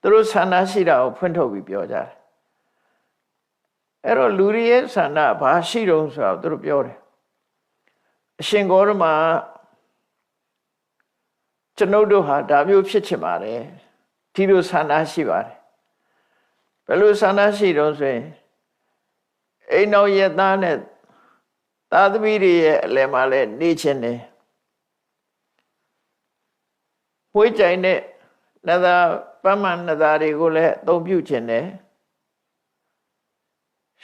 သူတို့ဆန္ဒရှိတာကိုဖွင့်ထုတ်ပြီးပြောကြတယ်အဲ့တော့လူတွေရဲ့ဆန္ဒဘာရှိတုံးဆိုတော့သူတို့ပြောတယ်အရှင်ဂေါရမကျွန်ုပ်တို့ဟာဒါမျိုးဖြစ်ချင်ပါတယ်ဒီလိုဆန္ဒရှိပါတယ်ဘယ်လိုဆန္ဒရှိတုံးဆိုရင်အိမ်တော်ရဲ့သားနဲ့သာသမီတွေရဲ့အလယ်မှာလည်းနေချင်းတယ်မွေးကြိုင်တဲ့နသာ ပမ္မနသာတွေကိုလည်းအသုံးပြုခြင်းတယ်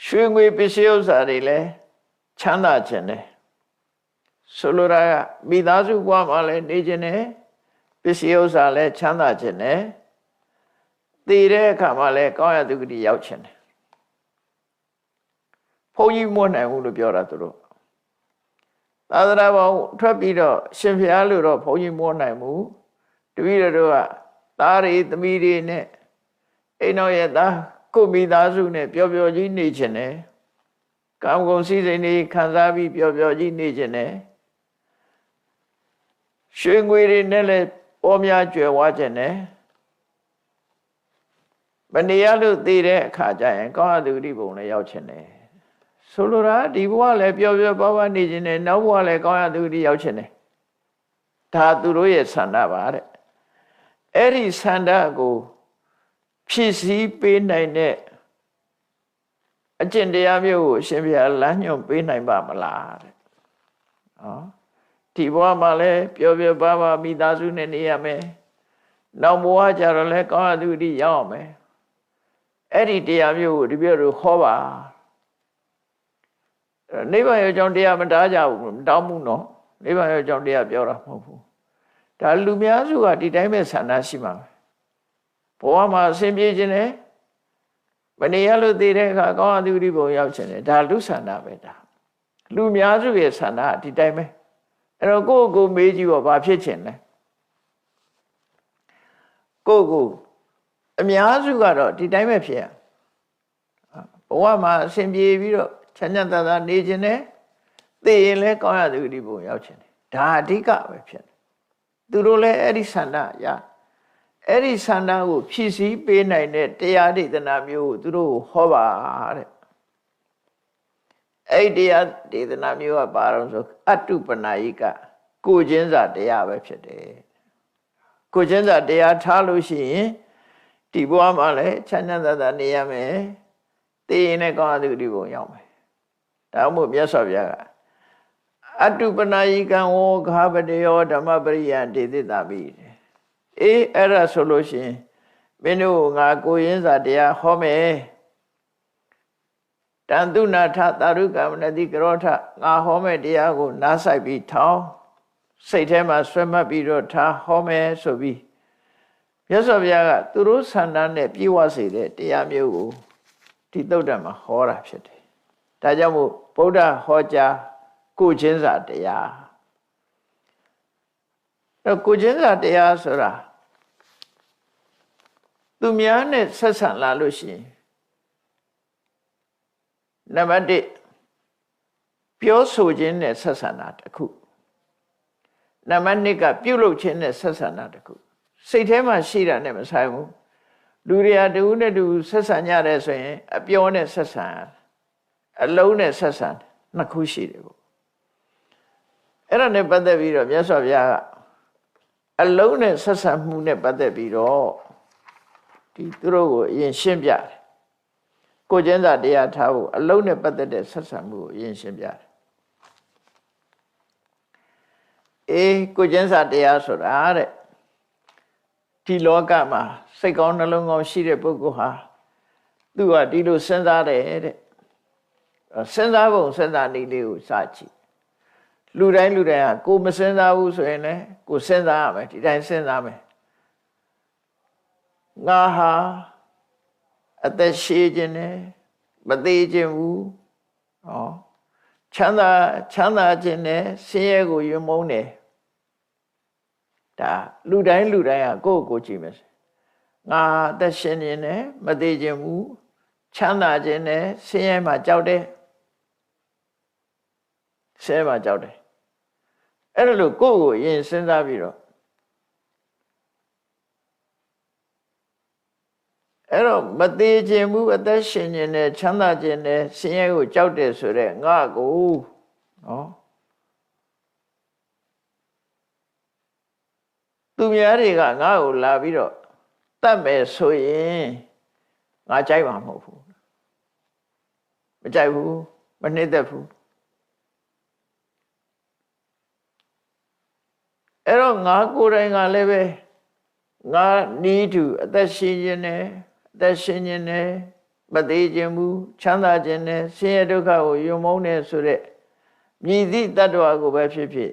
ရွှေငွေပစ္စည်းဥစ္စာတွေလည်းချမ်းသာခြင်းတယ်ဆိုလိုတာကမိသားစုဘဝမှာလည်းနေခြင်းတယ်ပစ္စည်းဥစ္စာလည်းချမ်းသာခြင်းတယ်တည်တဲ့အခါမှာလည်းကောင်းရသူကတိရောက်ခြင်းတယ်ဘုန်းကြီးမွတ်နိုင်ဘူးလို့ပြောတာသူတို့သာသနာပေါင်းထွက်ပြီးတော့ရှင်ဖျားလို့တော့ဘုန်းကြီးမွတ်နိုင်ဘူးတပည့်တော်တို့က သားတွေသမီးတွေနဲ့အိမ်တော်ရဲ့သားကိုမိသားစုနဲ့ပျော်ပျော်ကြီးနေခြင်းနဲ့ကာမဂုဏ်စည်းစိမ်တွေခံစားပြီးပျော်ပျော်ကြီးနေခြင်းနဲ့ရွှေငွေတွေနဲ့လည်းပေါ်များကြွယ်ဝခြင်းနဲ့မနေရလို့သိတဲ့အခါကျရင်ကောင်းအပ်သူတိဘုံလည်းရောက်ခြင်းနဲ့ဆိုလိုတာဒီဘဝလည်းပျော်ပျော်ပါးပါးနေခြင်းနဲ့နောက်ဘဝလည်းကောင်းအပ်သူတိရောက်ခြင်းနဲ့ဒါသူတို့ရဲ့ဆန္ဒပါတဲ့ အဲ့ဒီဆန္ဒကိုဖြည့်ဆည်းပေးနိုင်တဲ့အကျင့်တရားမျိုးကိုအရှင်ဘုရားလမ်းညွှန်ပေးနိုင်ပါမလားတဲ့။ဟောဒီဘဝမှာလည်းပျော်ပျော်ပါးပါးမိသားစုနဲ့နေရမယ်။နောက်ဘဝကျတော့လည်းကောင်းအသူတိရောက်အောင်မယ်။အဲ့ဒီတရားမျိုးကိုဒီပြည့်တို့ဟောပါ။နိဗ္ဗာန်ရဲ့အကြောင်းတရားမတားကြဘူးမတောင်းဘူးနော်။နိဗ္ဗာန်ရဲ့အကြောင်းတရားပြောတာမဟုတ်ဘူး။ ဒါလူများစုကဒီတိုင်းပဲဆန္ဒရှိမှာပဲ။ဘဝမှာအစဉ်ပြေခြင်းနဲ့မနေရလို့သိတဲ့အခါကောင်းအသူတိဘုံရောက်ခြင်းနဲ့ဒါလူဆန္ဒပဲဒါလူများစုရဲ့ဆန္ဒဒီတိုင်းပဲအဲ့တော့ကိုယ့်ကိုယ်မေးကြည့်တော့ဘာဖြစ်ခြင်းလဲကိုယ့်ကိုယ်အများစုကတော့ဒီတိုင်းပဲဖြစ်ရဘဝမှာအစဉ်ပြေပြီးတော့ချမ်းချမ်းသာသာနေခြင်းနဲ့သိရင်လည်းကောင်းရသူတိဘုံရောက်ခြင်းဒါအဓိကပဲဖြစ်တယ် သူတို့လည်းအဲ့ဒီဆန္ဒရအဲ့ဒီဆန္ဒကိုဖြည့်ဆည်းပေးနိုင်တဲ့တရားဒေသနာမျိုးကိုသူတို့ဟောပါတဲ့အဲ့ဒီတရားဒေသနာမျိုးကဘာလို့ဆိုအတုပနာယိကကိုချင်းစာတရားပဲဖြစ်တယ်ကိုချင်းစာတရားထားလို့ရှိရင်ဒီဘဝမှာလည်းချမ်းသာသာနေရမယ်သိရင်လည်းကောင်းတဲ့ဒီဘုံရောက်မယ်ဒါမှမဟုတ်မြတ်စွာဘုရားက အတုပနာယိကံဝေါဃပတယောဓမ္မပရိယဒေသတာပိတဲ့အေးအဲ့ဒါဆိုလို့ရှိရင်မင်းတို့ငါကိုရင်းစာတရားဟောမယ်တန်တုနာထသာရုကမနတိကရောထငါဟောမယ်တရားကို နားဆိုင်ပြီးထောင်းစိတ်ထဲမှာဆွဲမှတ်ပြီးတော့ထားဟောမယ်ဆိုပြီးမြတ်စွာဘုရားကသူတို့ဆန္ဒနဲ့ပြေဝစေတဲ့တရားမျိုးကိုဒီသုတ်တံမှာဟောတာဖြစ်တယ်ဒါကြောင့်မို့ဗုဒ္ဓဟောကြား ကိုချင်းစာတရားအဲ့ကိုချင်းစာတရားဆိုတာသူများနဲ့ဆက်ဆံလာလို့ရှိရင်နံပါတ်1ပြောဆိုခြင်းနဲ့ဆက်ဆံတာတစ်ခုနံပါတ်2ကပြုလုပ်ခြင်းနဲ့ဆက်ဆံတာတစ်ခုစိတ်ထဲမှာရှိတာနဲ့မဆိုင်ဘူးလူတွေကတူနဲ့တူဆက်ဆံကြတယ်ဆိုရင် အပြောနဲ့ဆက်ဆံအလုံးနဲ့ဆက်ဆံနှစ်ခုရှိတယ်ပေါ့ အဲ့ဒါနဲ့ပတ်သက်ပြီးတော့မြတ်စွာဘုရားကအလုံးနဲ့ဆက်ဆံမှုနဲ့ပတ်သက်ပြီးတော့ဒီသူတို့ကိုအရင်ရှင်းပြတယ်ကိုကျင်းစာတရားထားဖို့အလုံးနဲ့ပတ်သက်တဲ့ဆက်ဆံမှုကိုအရင်ရှင်းပြတယ်အေးကိုကျင်းစာတရားဆိုတာတဲ့ဒီလောကမှာစိတ်ကောင်းနှလုံးကောင်းရှိတဲ့ပုဂ္ဂိုလ်ဟာသူကဒီလိုစဉ်းစားတယ်တဲ့စဉ်းစားပုံစဉ်းစားနည်းလေးကိုစကြည့် လူတိုင်းလူတိုင်းဟာကိုမစဉ်းစားဘူးဆိုရင်လည်းကိုစဉ်းစားရမယ်ဒီတိုင်းစဉ်းစားမယ်ငါဟာအသက်ရှည်ခြင်းနဲ့မသေးခြင်းဘူးဟောချမ်းသာချမ်းသာခြင်းနဲ့ဆင်းရဲကိုယွမုန်းတယ်ဒါလူတိုင်းလူတိုင်းဟာကိုယ့်ကိုယ်ကြည့်မယ်ငါအသက်ရှင်ခြင်းနဲ့မသေးခြင်းဘူးချမ်းသာခြင်းနဲ့ဆင်းရဲမှာကြောက်တယ်ဆင်းရဲမှာကြောက်တယ် အဲ့လိုကိုယ့်ကိုအရင်စဉ်းစားပြီးတော့အဲ့တော့မသေးခြင်းဘူးအသက်ရှင်ခြင်းနဲ့ချမ်းသာခြင်းနဲ့ဆင်းရဲကိုကြောက်တယ်ဆိုတော့ငါကိုနော်သူများတွေကငါ့ကိုလာပြီးတော့တတ်မယ်ဆိုရင်ငါကြိုက်မှာမဟုတ်ဘူးမကြိုက်ဘူးမနှိမ့်သက်ဘူး အဲ့တော့ငါကိုယ်တိုင်ကလည်းပဲငါနီးတူအသက်ရှင်ခြင်းနဲ့အသက်ရှင်ခြင်းနဲ့မသေးခြင်းဘူးချမ်းသာခြင်းနဲ့ဆင်းရဲဒုက္ခကိုယုံမုန်းနေဆိုတဲ့မြည်သည့်တ attva ကိုပဲဖြစ်ဖြစ်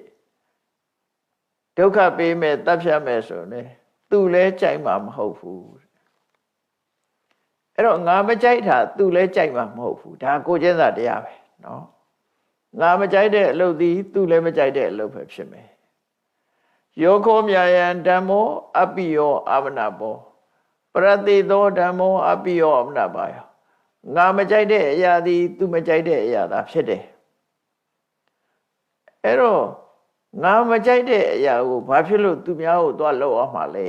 ဒုက္ခပေးမယ်တပ်ဖြတ်မယ်ဆိုရင်သူလည်းကြိုက်မှာမဟုတ်ဘူးအဲ့တော့ငါမကြိုက်တာသူလည်းကြိုက်မှာမဟုတ်ဘူးဒါကိုကျင်းစာတရားပဲเนาะငါမကြိုက်တဲ့အလုပ်သည်သူလည်းမကြိုက်တဲ့အလုပ်ပဲဖြစ်မယ် ယောခောမြာယံဓမ္မောအပိယောအမနာဘောပရတိသောဓမ္မောအပိယောအမနာပါယငါမကြိုက်တဲ့အရာသည် သူမကြိုက်တဲ့အရာသာဖြစ်တယ်အဲ့တော့ငါမကြိုက်တဲ့အရာကိုဘာဖြစ်လို့သူများကိုသွားလောက်အောင်မှာလဲ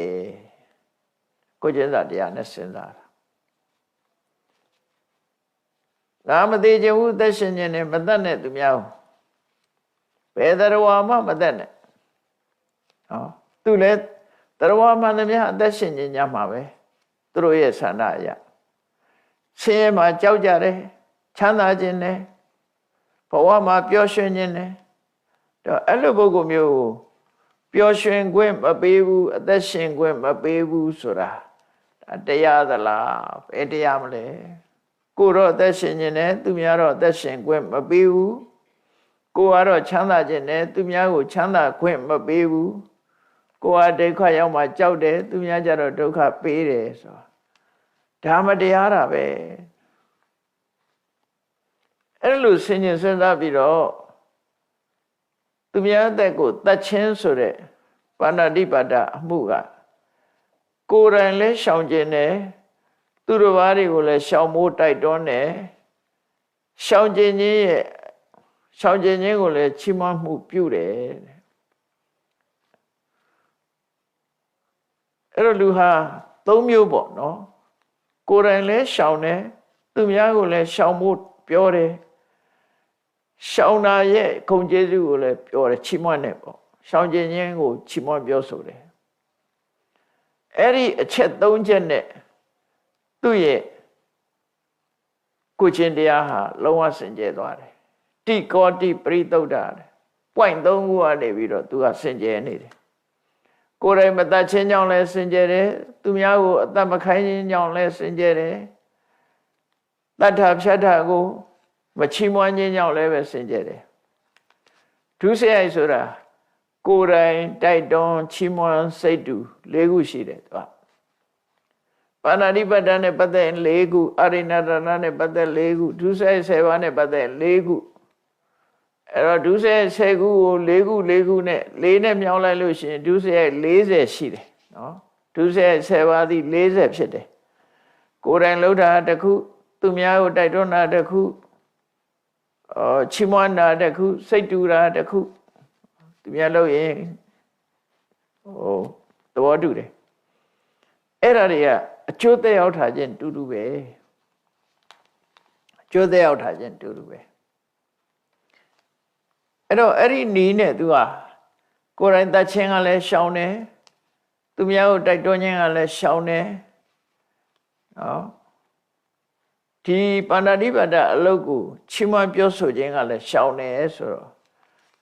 ကိုကျင်းစာတရားနဲ့စဉ်းစားတာငါမသေးခြင်းဘူးသက်ရှင်ခြင်းနဲ့မတတ်နဲ့သူများကိုဘယ်တော်မှမတတ်နဲ့ ဟောသူလည်းတော်မှန်သမျှအသက်ရှင်ခြင်းညမှာပဲသူတို့ရဲ့ဆန္ဒအရာဆင်းရဲမှာကြောက်ကြတယ်ချမ်းသာခြင်းနဲ့ဘဝမှာပျော်ရွှင်ခြင်းနဲ့တော့အဲ့လိုပုဂ္ဂိုလ်မျိုးကိုပျော်ရွှင်ခွင့်မပေးဘူးအသက်ရှင်ခွင့်မပေးဘူးဆိုတာဒါတရားသလားဘယ်တရားမလဲကိုတော့အသက်ရှင်ခြင်းနဲ့သူများတော့အသက်ရှင်ခွင့်မပေးဘူးကိုကတော့ချမ်းသာခြင်းနဲ့သူများကိုချမ်းသာခွင့်မပေးဘူး ကိုကဒုက္ခရောက်မှကြောက်တယ်သူများကြတော့ဒုက္ခပေးတယ်ဆိုဒါမတရားတာပဲအဲ့လိုဆင်ញင်စဉ်းစားပြီးတော့သူများအသက်ကိုတတ်ချင်းဆိုတဲ့ပါဏာတိပါဒအမှုကကိုယ်တိုင်လဲရှောင်ကျင်တယ်သူတို့ဘာတွေကိုလည်းရှောင်မိုးတိုက်တွန်းတယ်ရှောင်ကျင်ခြင်းရဲ့ရှောင်ကျင်ခြင်းကိုလည်းချီးမွမ်းမှုပြုတယ် အဲ့တော့လူဟာသုံးမျိုးပေါ့နော်ကိုယ်တိုင်လဲရှောင်တယ်သူများကိုလည်းရှောင်ဖို့ပြောတယ်ရှောင်တာရဲ့ခုံကျေးဇူးကိုလည်းပြောတယ်ချီးမွမ်းတယ်ပေါ့ရှောင်ကျင်ခြင်းကိုချီးမွမ်းပြောဆိုတယ်အဲ့ဒီအချက်၃ချက်နဲ့သူ့ရဲ့ကိုချင်းတရားဟာလုံးဝစင်ကြယ်သွားတယ်တိကောတိပရိသုဒ္ဓတဲ့ point 3ခုကနေပြီးတော့သူကစင်ကြယ်နေတယ် ကိုယ်တိုင်မတတ်ချင်းကြောင့်လည်းစင်ကြယ်တယ်သူများကိုအသက်မခိုင်းခြင်းကြောင့်လည်းစင်ကြယ်တယ်တတ္ထာဖြတ်တာကိုမချီးမွမ်းခြင်းကြောင့်လည်းပဲစင်ကြယ်တယ်ဒုစရိုက်ဆိုတာကိုယ်တိုင်တိုက်တွန်းချီးမွမ်းစိတ်တူ၄ခုရှိတယ်သူကပါဏာတိပတ္တနဲ့ပတ်သက်၄ခုအရိဏတရဏနဲ့ပတ်သက်၄ခုဒုစရိုက်7ပါးနဲ့ပတ်သက်၄ခု အဲ့တော့ဒုစရိုက်10ခုကို၄ခု၄ခုနဲ့၄နဲ့မြောင်းလိုက်လို့ရှိရင်ဒုစရိုက်40ရှိတယ်နော်ဒုစရိုက်10ပါးသည်40ဖြစ်တယ်ကိုယ်တိုင်လှုပ်တာတစ်ခုသူများကိုတိုက်တွန်းတာတစ်ခုအော်ချီးမွမ်းတာတစ်ခုစိတ်တူတာတစ်ခုသူများလုပ်ရင်ဟိုသဘောတူတယ်အဲ့ဒါတွေကအကျိုးသက်ရောက်တာချင်းတူတူပဲအကျိုးသက်ရောက်တာချင်းတူတူပဲ အဲ့တော့အဲ့ဒီနီးနဲ့သူကကိုယ်တိုင်တတ်ချင်းကလည်းရှောင်းတယ်သူများကိုတိုက်တွန်းခြင်းကလည်းရှောင်းတယ်နော်ဒီပန္နတိပါဒအလုတ်ကိုချီးမွမ်းပြောဆိုခြင်းကလည်းရှောင်းတယ်ဆိုတော့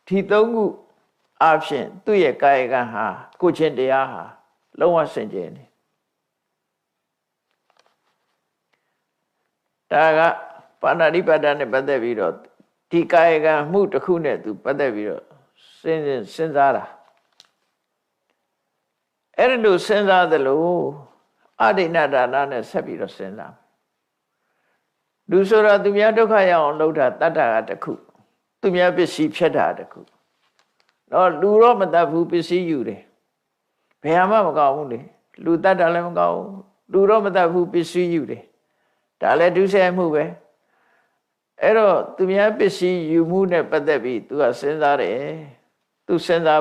ဒီသုံးခုအဖြစ်သူ့ရဲ့ကာယကံဟာကိုချင်းတရားဟာလုံးဝစင်ကြယ်နေဒါကပါဏာတိပါဒနဲ့ပတ်သက်ပြီးတော့ ဒီကာယကံမှုတစ်ခုနဲ့သူပတ်သက်ပြီးတော့စဉ်းစဉ်းစားတာအဲ့ဒါလို့စဉ်းစားသလိုအဒိဏဒါနနဲ့ဆက်ပြီးတော့စဉ်းစားလူဆိုတာသူများဒုက္ခရအောင်လုပ်တာတတ္တကတစ်ခုသူများပစ္စည်းဖြတ်တာတစ်ခုတော့လူတော့မတတ်ဘူးပစ္စည်းယူတယ်ဘယ်မှမကောင်းဘူးလေလူတတ်တာလည်းမကောင်းဘူးလူတော့မတတ်ဘူးပစ္စည်းယူတယ်ဒါလည်းဒုစရိုက်မှုပဲ အဲ့တော့သူများပစ္စည်းယူမှုနဲ့ပတ်သက်ပြီး तू ကစဉ်းစားတယ် तू စဉ်းစား